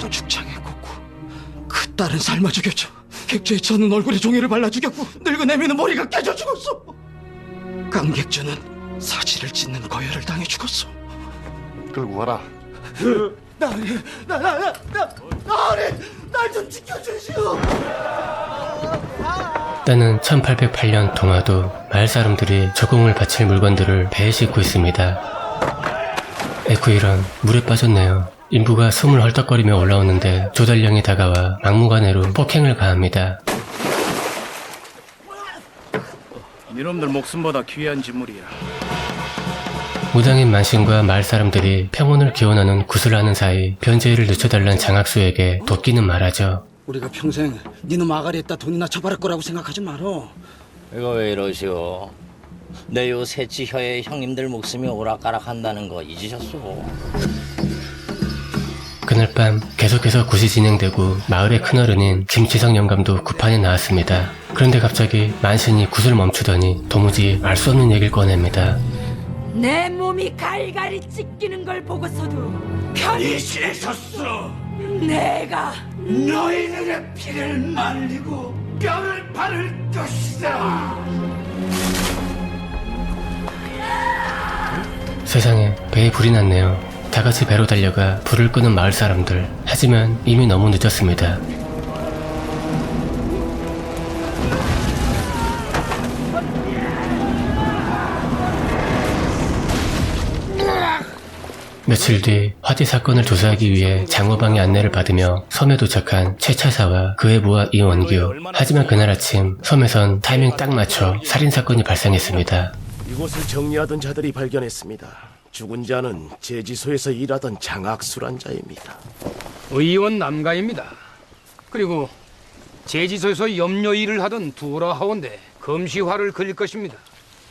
딸은 죽창에 꽂고 그 딸은 삶아 죽였죠. 객주의 젖는 얼굴에 종이를 발라 죽였고 늙은 애미는 머리가 깨져 죽었어. 강객주는 사지를 찢는 거열을 당해 죽었어. 끌고 가라. 나으리, 나, 나, 나, 나, 나으리, 날 좀 지켜주시오. 때는 1808년 동화도 마을 사람들이 저공을 바칠 물건들을 배에 싣고 있습니다. 에쿠 이런 물에 빠졌네요. 인부가 숨을 헐떡거리며 올라오는데 조달령이 다가와 막무가내로 폭행을 가합니다. 이놈들 목숨보다 귀한 진물이야. 무당인 만신과 마을 사람들이 평온을 기원하는 구슬하는 사이 변제를 늦춰달란 장학수에게 도끼는 말하죠. 우리가 평생 니놈 아가리에다 돈이나 처벌할 거라고 생각하지 말어. 이거 왜 이러시오? 내 요 새치 혀에 형님들 목숨이 오락가락한다는 거 잊으셨소? 그날 밤 계속해서 굿이 진행되고 마을의 큰어른인 김치성 영감도 굿판에 나왔습니다. 그런데 갑자기 만신이 굿을 멈추더니 도무지 알 수 없는 얘기를 꺼냅니다. 내 몸이 갈갈이 찢기는 걸 보고서도 편히 지내셨어. 내가 너희들의 피를 말리고 뼈를 바를 것이다. 세상에 배에 불이 났네요. 다 같이 배로 달려가 불을 끄는 마을 사람들. 하지만 이미 너무 늦었습니다. 며칠 뒤 화재 사건을 조사하기 위해 장호방의 안내를 받으며 섬에 도착한 최차사와 그의 부하 이원규. 하지만 그날 아침 섬에선 타이밍 딱 맞춰 살인 사건이 발생했습니다. 이곳을 정리하던 자들이 발견했습니다. 죽은 자는 제지소에서 일하던 장학수란 자입니다. 의원 남가입니다. 그리고 제지소에서 염료 일을 하던 두라 하원데 검시화를 그릴 것입니다.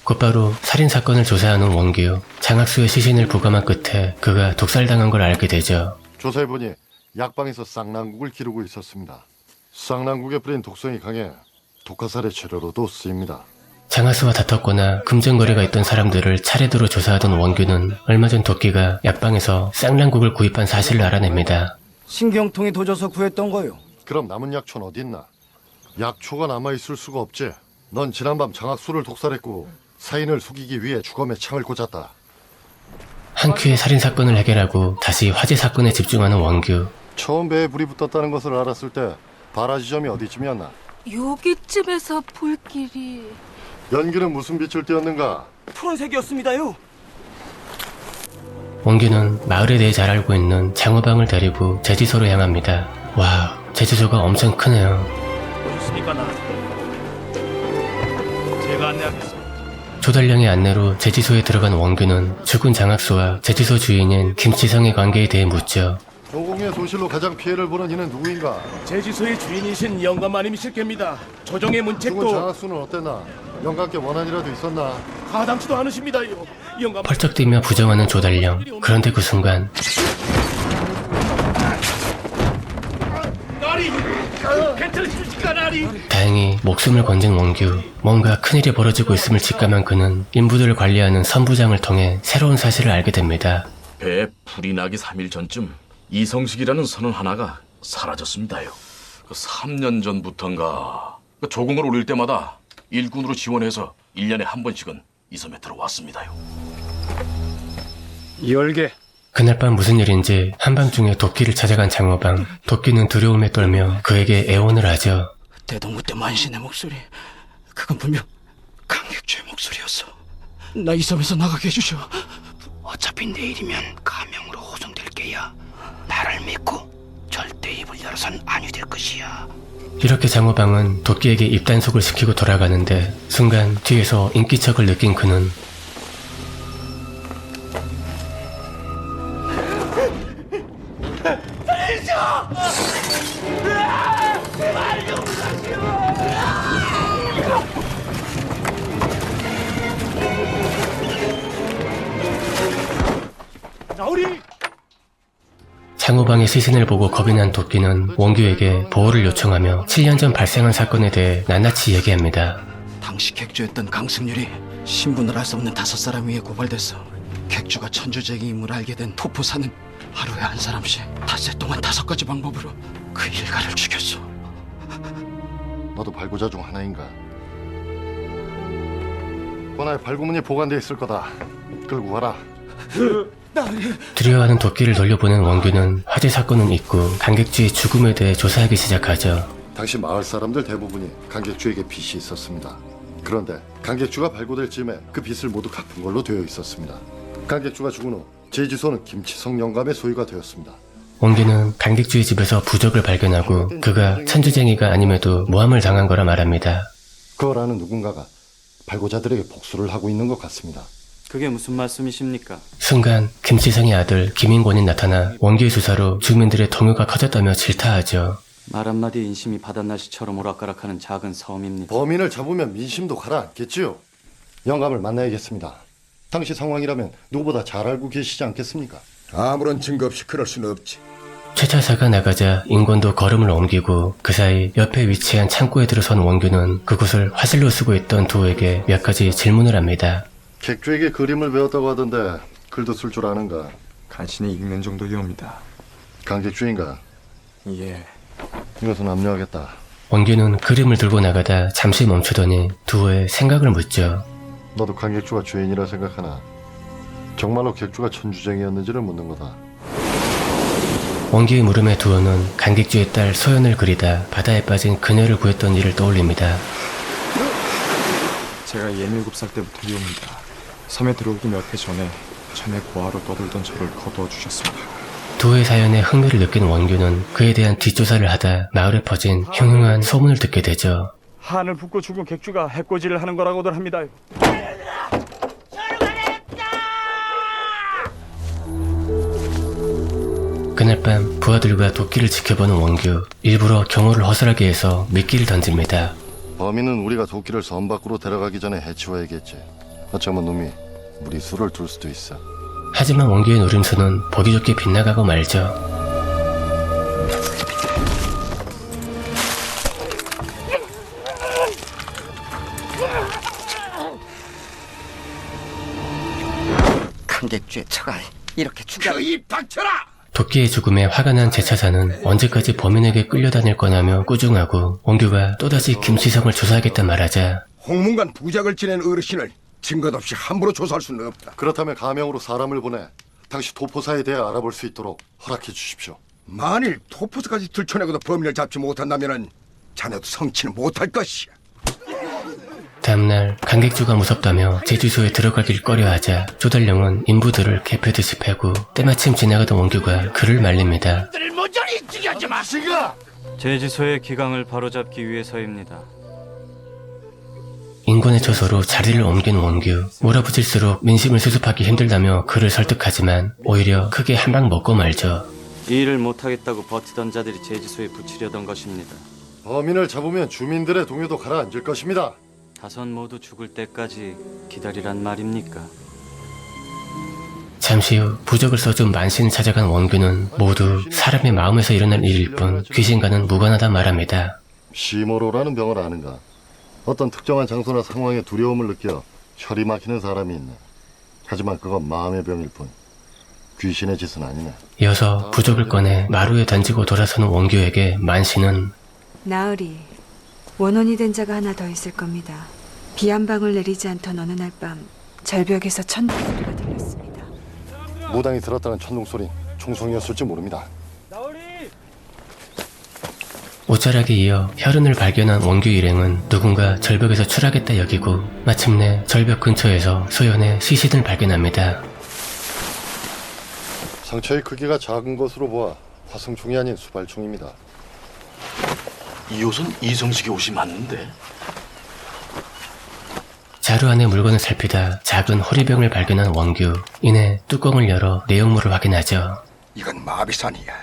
곧바로 살인 사건을 조사하는 원규. 장학수의 시신을 부감한 끝에 그가 독살당한 걸 알게 되죠. 조사해보니 약방에서 쌍난국을 기르고 있었습니다. 쌍난국에 뿌린 독성이 강해 독화살의 재료로도 쓰입니다. 장학수와 다퉜거나 금전거래가 있던 사람들을 차례대로 조사하던 원규는 얼마 전 도끼가 약방에서 쌍랑국을 구입한 사실을 알아냅니다. 신경통이 도져서 구했던 거요. 그럼 남은 약초는 어딨나? 약초가 남아 있을 수가 없지. 넌 지난밤 장학수를 독살했고 사인을 속이기 위해 주검에 창을 꽂았다. 한 큐의 살인 사건을 해결하고 다시 화재 사건에 집중하는 원규. 처음 배에 불이 붙었다는 것을 알았을 때 바라 지점이 어디쯤이었나? 여기쯤에서 불길이 연기는 무슨 빛을 띄었는가? 푸른색이었습니다요. 원규는 마을에 대해 잘 알고 있는 장호방을 데리고 제지소로 향합니다. 와, 제지소가 엄청 크네요. 보셨습니까, 나? 제가 안내하겠습니다. 조달령의 안내로 제지소에 들어간 원규는 죽은 장학수와 제지소 주인인 김치성의 관계에 대해 묻죠. 조공의 소실로 가장 피해를 보는 이는 누구인가? 제지소의 주인이신 영감마님이실 겁니다. 조정의 죽은 문책도 장학수는 어땠나? 영감께 원한이라도 있었나? 가당치도 않으십니다요. 영감 펄쩍 뛰며 부정하는 조달령. 그런데 그 순간 나리 괜찮으십니까 나리? 다행히 목숨을 건진 원규. 뭔가 큰일이 벌어지고 있음을 직감한 그는 인부들을 관리하는 선부장을 통해 새로운 사실을 알게 됩니다. 배에 불이 나기 3일 전쯤 이성식이라는 선원 하나가 사라졌습니다요. 그 3년 전부턴가 그 조공을 올릴 때마다 일군으로 지원해서 1년에 한 번씩은 이 섬에 들어왔습니다요. 열개. 그날 밤 무슨 일인지 한밤중에 도끼를 찾아간 장호방. 도끼는 두려움에 떨며 그에게 애원을 하죠. 대동구 때 만신의 목소리. 그건 분명 강객주의 목소리였어. 나 이 섬에서 나가게 해주셔. 어차피 내일이면 가명으로 호송될 게야. 나를 믿고 절대 입을 열어선 아니 될 것이야. 이렇게 장호방은 도끼에게 입단속을 시키고 돌아가는데 순간 뒤에서 인기척을 느낀 그는 장호방의 시신을 보고 겁이 난 도끼는 원규에게 보호를 요청하며 7년 전 발생한 사건에 대해 낱낱이 얘기합니다. 당시 객주였던 강승률이 신분을 알 수 없는 다섯 사람 위에 고발돼서 객주가 천주제기 임을 알게 된 토포사는 하루에 한 사람씩 닷새 동안 다섯 가지 방법으로 그 일가를 죽였어. 너도 발고자 중 하나인가? 권하에 발구문이 보관돼 있을 거다. 끌고 가라. 두려워하는 도끼를 돌려보낸 원규는 화재 사건은 잊고 강객주의 죽음에 대해 조사하기 시작하죠. 당시 마을 사람들 대부분이 강객주에게 빚이 있었습니다. 그런데 강객주가 발고될 즈음에 그 빚을 모두 갚은 걸로 되어 있었습니다. 강객주가 죽은 후 제지소는 김치성 영감의 소유가 되었습니다. 원규는 강객주의 집에서 부적을 발견하고 그가 천주쟁이가 아님에도 모함을 당한 거라 말합니다. 그걸 아는 누군가가 발고자들에게 복수를 하고 있는 것 같습니다. 그게 무슨 말씀이십니까? 순간 김치성의 아들 김인권이 나타나 원규의 수사로 주민들의 동요가 커졌다며 질타하죠. 말 한마디 인심이 바닷날씨처럼 오락가락하는 작은 섬입니다. 범인을 잡으면 민심도 가라앉겠지요. 영감을 만나야겠습니다. 당시 상황이라면 누구보다 잘 알고 계시지 않겠습니까? 아무런 증거 없이 그럴 수는 없지. 최차사가 나가자 인권도 걸음을 옮기고 그 사이 옆에 위치한 창고에 들어선 원규는 그곳을 화살로 쓰고 있던 두호에게 몇 가지 질문을 합니다. 객주에게 그림을 배웠다고 하던데 글도 쓸 줄 아는가? 간신히 읽는 정도이옵니다. 강객주인가? 예. 이것은 압류하겠다. 원규는 그림을 들고 나가다 잠시 멈추더니 두호의 생각을 묻죠. 너도 강객주가 죄인이라 생각하나? 정말로 객주가 천주쟁이였는지를 묻는 거다. 원규의 물음에 두호는 강객주의 딸 소연을 그리다 바다에 빠진 그녀를 구했던 일을 떠올립니다. 제가 17살 때부터 이옵니다. 섬에 들어오기 몇 해 전에 전에 고아로 떠돌던 저를 거두어 주셨습니다. 두호의 사연에 흥미를 느낀 원규는 그에 대한 뒷조사를 하다 마을에 퍼진 흉흉한 소문을 듣게 되죠. 한을 붓고 죽은 객주가 해코지를 하는 거라고들 합니다. 그날 밤 부하들과 도끼를 지켜보는 원규 일부러 경호를 허술하게 해서 미끼를 던집니다. 범인은 우리가 도끼를 섬 밖으로 데려가기 전에 해치워야겠지. 어쩌면 놈이 무리수를 둘 수도 있어. 하지만 원규의 노림수는 보기 좋게 빗나가고 말죠. 강객주의 처가 이렇게 죽여. 도끼의 죽음에 화가 난 제차사는 언제까지 범인에게 끌려다닐 거냐며 꾸중하고 원규가 또다시 김치성을 조사하겠다 말하자 홍문관 부작을 지낸 어르신을 증거 없이 함부로 조사할 수는 없다. 그렇다면 가명으로 사람을 보내 당시 도포사에 대해 알아볼 수 있도록 허락해 주십시오. 만일 토포스까지 들춰내고도 범인을 잡지 못한다면은 자네도 성취는 못할 것이야. 다음날 강객주가 무섭다며 제 주소에 들어가길 꺼려하자 조달령은 인부들을 개패듯이 패고 때마침 지나가던 원규가 그를 말립니다. 제지소의 기강을 바로잡기 위해서입니다. 인권의 처소로 자리를 옮긴 원규 몰아붙일수록 민심을 수습하기 힘들다며 그를 설득하지만 오히려 크게 한 방 먹고 말죠. 이 일을 못하겠다고 버티던 자들이 제지소에 붙이려던 것입니다. 범인을 잡으면 주민들의 동요도 가라앉을 것입니다. 다선 모두 죽을 때까지 기다리란 말입니까? 잠시 후 부적을 써준 만신을 찾아간 원규는 모두 사람의 마음에서 일어날 일일 뿐 귀신과는 무관하다 말합니다. 시모로라는 병을 아는가? 어떤 특정한 장소나 상황에 두려움을 느껴 혈이 막히는 사람이 있네. 하지만 그건 마음의 병일 뿐 귀신의 짓은 아니네. 이어서 부적을 꺼내 마루에 던지고 돌아서는 원규에게 만신은 나으리 원혼이 된 자가 하나 더 있을 겁니다. 비 한 방울 내리지 않던 어느 날 밤 절벽에서 천둥 소리가 들렸습니다. 무당이 들었다는 천둥 소린 총성이었을지 모릅니다. 옷자락에 이어 혈흔을 발견한 원규 일행은 누군가 절벽에서 추락했다 여기고 마침내 절벽 근처에서 소연의 시신을 발견합니다. 상처의 크기가 작은 것으로 보아 화성총이 아닌 수발총입니다. 이 옷은 이성식의 옷이 맞는데? 자루 안에 물건을 살피다 작은 호리병을 발견한 원규 이내 뚜껑을 열어 내용물을 확인하죠. 이건 마비산이야.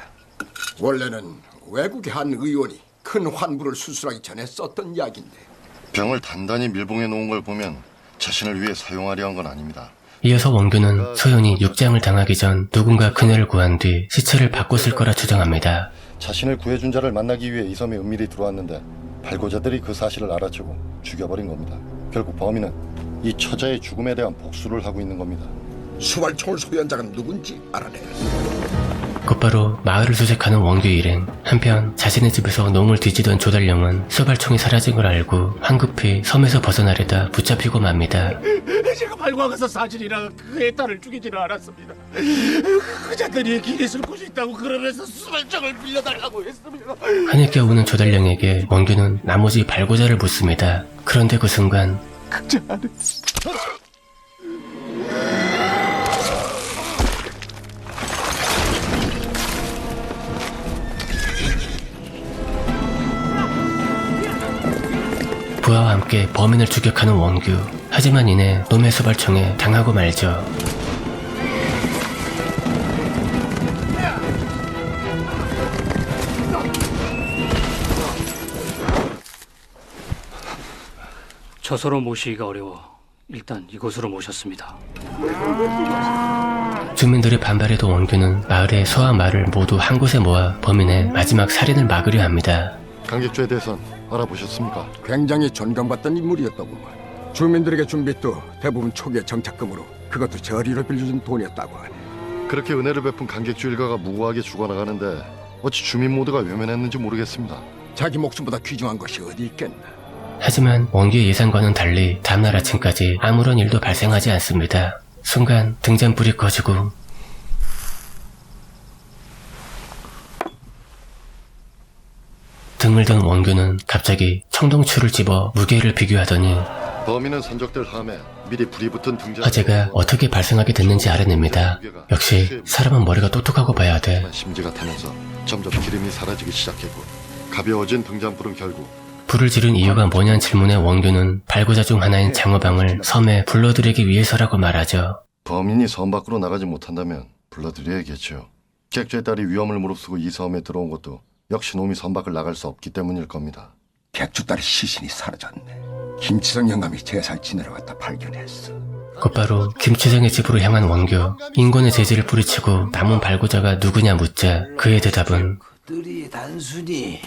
원래는 외국의 한 의원이 큰 환부를 수술하기 전에 썼던 약인데 병을 단단히 밀봉해 놓은 걸 보면 자신을 위해 사용하려 한 건 아닙니다. 이어서 원규는 소연이 육장을 당하기 전 누군가 그녀를 구한 뒤 시체를 바꿨을 거라 주장합니다. 자신을 구해준 자를 만나기 위해 이 섬에 은밀히 들어왔는데 발고자들이 그 사실을 알아채고 죽여버린 겁니다. 결국 범인은 이 처자의 죽음에 대한 복수를 하고 있는 겁니다. 수발총을 소유한 자가 누군지 알아내라. 곧바로 마을을 수색하는 원규 일행. 한편 자신의 집에서 농을 뒤지던 조달령은 소발총이 사라진 걸 알고 황급히 섬에서 벗어나려다 붙잡히고 맙니다. 제가 발광해서 사진이라 그의 딸을 죽이지는 않았습니다. 그자들이 길에 쓸 곳이 있다고 그러면서 수발장을 빌려달라고 했습니다. 하늘께 오는 조달령에게 원규는 나머지 발고자를 묻습니다. 그런데 그 순간 부하와 함께 범인을 추격하는 원규. 하지만 이내 놈의 수발총에 당하고 말죠. 저서로 모시기가 어려워 일단 이곳으로 모셨습니다. 주민들의 반발에도 원규는 마을의 소와 말을 모두 한 곳에 모아 범인의 마지막 살인을 막으려 합니다. 강객주에 대해선 알아보셨습니까? 굉장히 존경받던 인물이었더구만. 주민들에게 준 빚도 대부분 초기의 정착금으로 그것도 저리로 빌려준 돈이었다고 하네. 그렇게 은혜를 베푼 강객주 일가가 무고하게 죽어나가는데 어찌 주민 모두가 외면했는지 모르겠습니다. 자기 목숨보다 귀중한 것이 어디 있겠나. 하지만 원규의 예상과는 달리 다음날 아침까지 아무런 일도 발생하지 않습니다. 순간 등잔불이 꺼지고 등을 든 원규는 갑자기 청동추를 집어 무게를 비교하더니 범인은 선적될 함에 미리 불이 붙은 등장. 화재가 어떻게 발생하게 됐는지 알아냅니다. 역시 사람은 머리가 똑똑하고 봐야 돼. 심지가 타면서 점점 기름이 사라지기 시작했고 가벼워진 등잔불은 결국 불을 지른 이유가 뭐냐는 질문에 원규는 발고자 중 하나인 장어방을 섬에 불러들이기 위해서라고 말하죠. 범인이 섬 밖으로 나가지 못한다면 불러들여야겠죠. 객주의 딸이 위험을 무릅쓰고 이 섬에 들어온 것도 역시 놈이 섬 밖을 나갈 수 없기 때문일 겁니다. 객주 딸의 시신이 사라졌네. 김치성 영감이 제사를 지내러 갔다 발견했어. 곧바로 김치성의 집으로 향한 원규. 인권의 제지를 뿌리치고 남은 발고자가 누구냐 묻자 그의 대답은 들이 단순히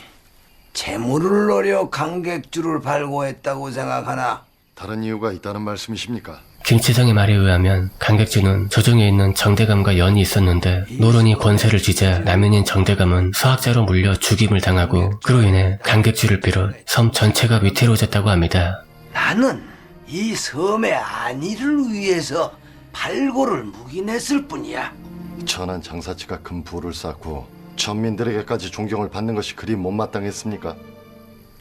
재물을 노려 강객주를 발고했다고 생각하나 다른 이유가 있다는 말씀이십니까? 김치성의 말에 의하면 강객주는 조정에 있는 정대감과 연이 있었는데 노론이 권세를 쥐자 남인인 정대감은 서학자로 물려 죽임을 당하고 그로 인해 강객주를 비롯 섬 전체가 위태로워졌다고 합니다. 나는 이 섬의 안위를 위해서 발고를 묵인했을 뿐이야. 천한 장사치가 큰 부를 쌓고 천민들에게까지 존경을 받는 것이 그리 못마땅했습니까?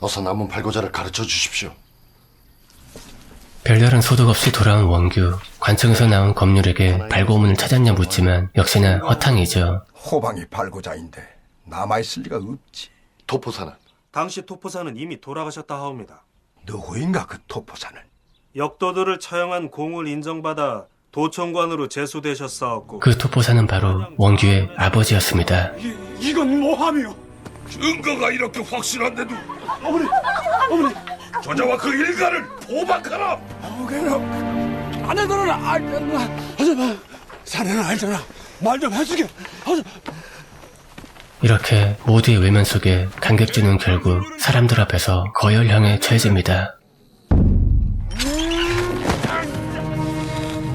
어서 남은 발고자를 가르쳐 주십시오. 별다른 소득 없이 돌아온 원규. 관청에서 나온 검률에게 발고문을 찾았냐 묻지만 역시나 허탕이죠. 호방이 발고자인데 남아있을 리가 없지. 토포사는 당시 토포사는 이미 돌아가셨다 하옵니다. 누구인가 그 토포사는? 역도들을 처형한 공을 인정받아 도청관으로 제수되셨사옵고 그 토포사는 바로 원규의 아버지였습니다. 이건 뭐함이오? 증거가 이렇게 확실한데도 어머니 어머니 저자와 그 일가를 포박하라 아내들은 알잖아. 하지마. 사내는 알잖아. 말 좀 해주게. 하지. 이렇게 모두의 외면 속에 강객주는 결국 사람들 앞에서 거열형에 처해집니다.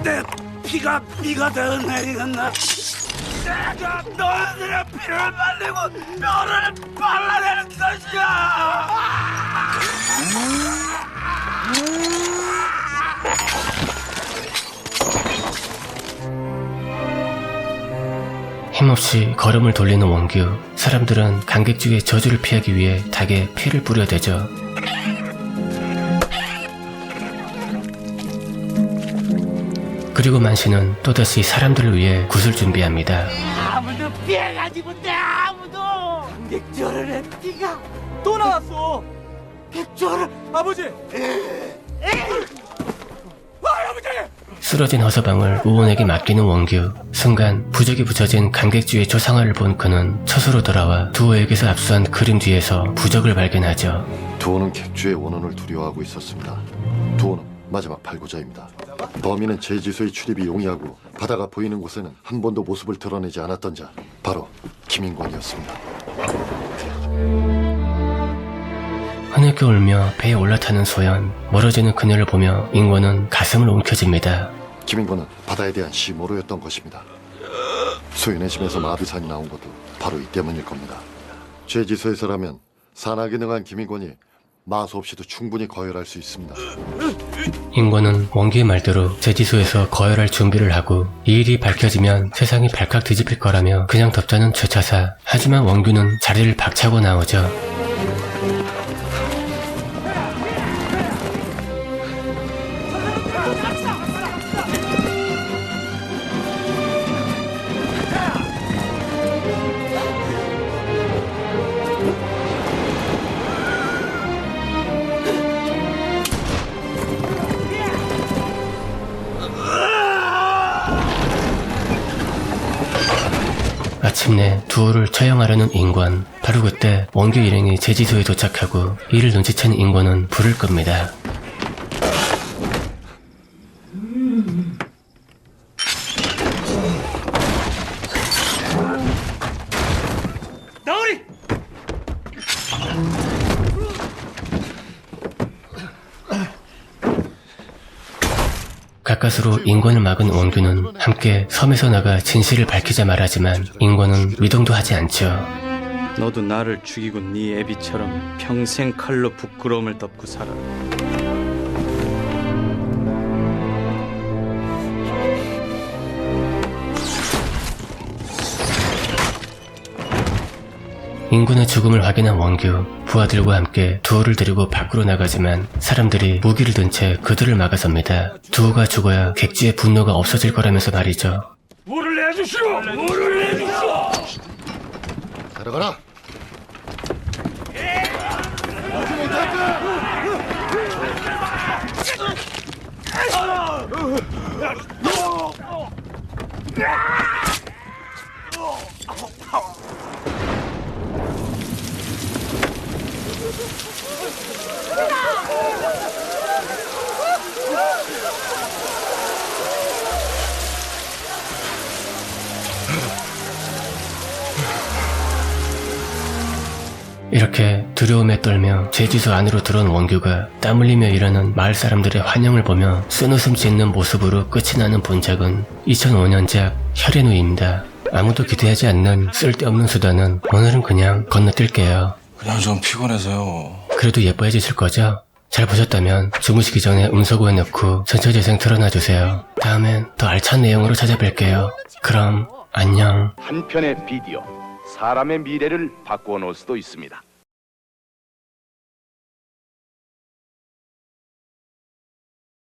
내 피가 피가 되는 행이겠나? 내가 너희들의 피를 말리고 뼈를 발라내는 것이야. 힘없이 걸음을 돌리는 원규. 사람들은 강객주의 저주를 피하기 위해 닭에 피를 뿌려대죠. 그리고 만신은 또다시 사람들을 위해 굿을 준비합니다. 아무도 피해가지 못해 아무도. 백조를 피가 또 나왔어. 백조를 아버지. 아, 아버지. 쓰러진 허서방을 우원에게 맡기는 원규. 순간 부적이 붙여진 강객주의 조상화를 본 그는 처소로 돌아와 두호에게서 압수한 그림 뒤에서 부적을 발견하죠. 두호는 객주의 원혼을 두려워하고 있었습니다. 두호는 마지막 발고자입니다. 범인은 제지소의 출입이 용이하고 바다가 보이는 곳에는 한 번도 모습을 드러내지 않았던 자 바로 김인권이었습니다. 흐느껴 울며 배에 올라타는 소연, 멀어지는 그녀를 보며 인권은 가슴을 움켜쥡니다. 김인권은 바다에 대한 시모로였던 것입니다. 소인의 심에서 마비산이 나온 것도 바로 이 때문일 겁니다. 죄지소에서라면 산악에 능한 김인권이 마수 없이도 충분히 거열할 수 있습니다. 인권은 원기의 말대로 제지소에서 거열할 준비를 하고 이 일이 밝혀지면 세상이 발칵 뒤집힐 거라며 그냥 덮자는 죄차사 하지만 원규는 자리를 박차고 나오죠 마침내 두호를 처형하려는 인권 바로 그때 원규 일행이 제지소에 도착하고 이를 눈치챈 인권은 불을 겁니다 나으리! 가까스로 인권을 막은 원규는 함께 섬에서 나가 진실을 밝히자 말하지만 인권은 위동도 하지 않죠. 너도 나를 죽이고 네 애비처럼 평생 칼로 부끄러움을 덮고 살아 인군의 죽음을 확인한 원규, 부하들과 함께 두호를 데리고 밖으로 나가지만 사람들이 무기를 든 채 그들을 막아섭니다. 두호가 죽어야 객지의 분노가 없어질 거라면서 말이죠. 물을 내주시오! 물을 내주시오! 들어가라. 이렇게 두려움에 떨며 제지소 안으로 들어온 원규가 땀 흘리며 일하는 마을 사람들의 환영을 보며 쓴웃음 짓는 모습으로 끝이 나는 본작은 2005년작 혈의누입니다. 아무도 기대하지 않는 쓸데없는 수단은 오늘은 그냥 건너뛸게요. 그냥 좀 피곤해서요. 그래도 예뻐해 주실 거죠? 잘 보셨다면 주무시기 전에 음소거에 넣고 전처재생 틀어놔주세요. 다음엔 더 알찬 내용으로 찾아뵐게요. 그럼 안녕. 한 편의 비디오 사람의 미래를 바꾸어 놓을 수도 있습니다.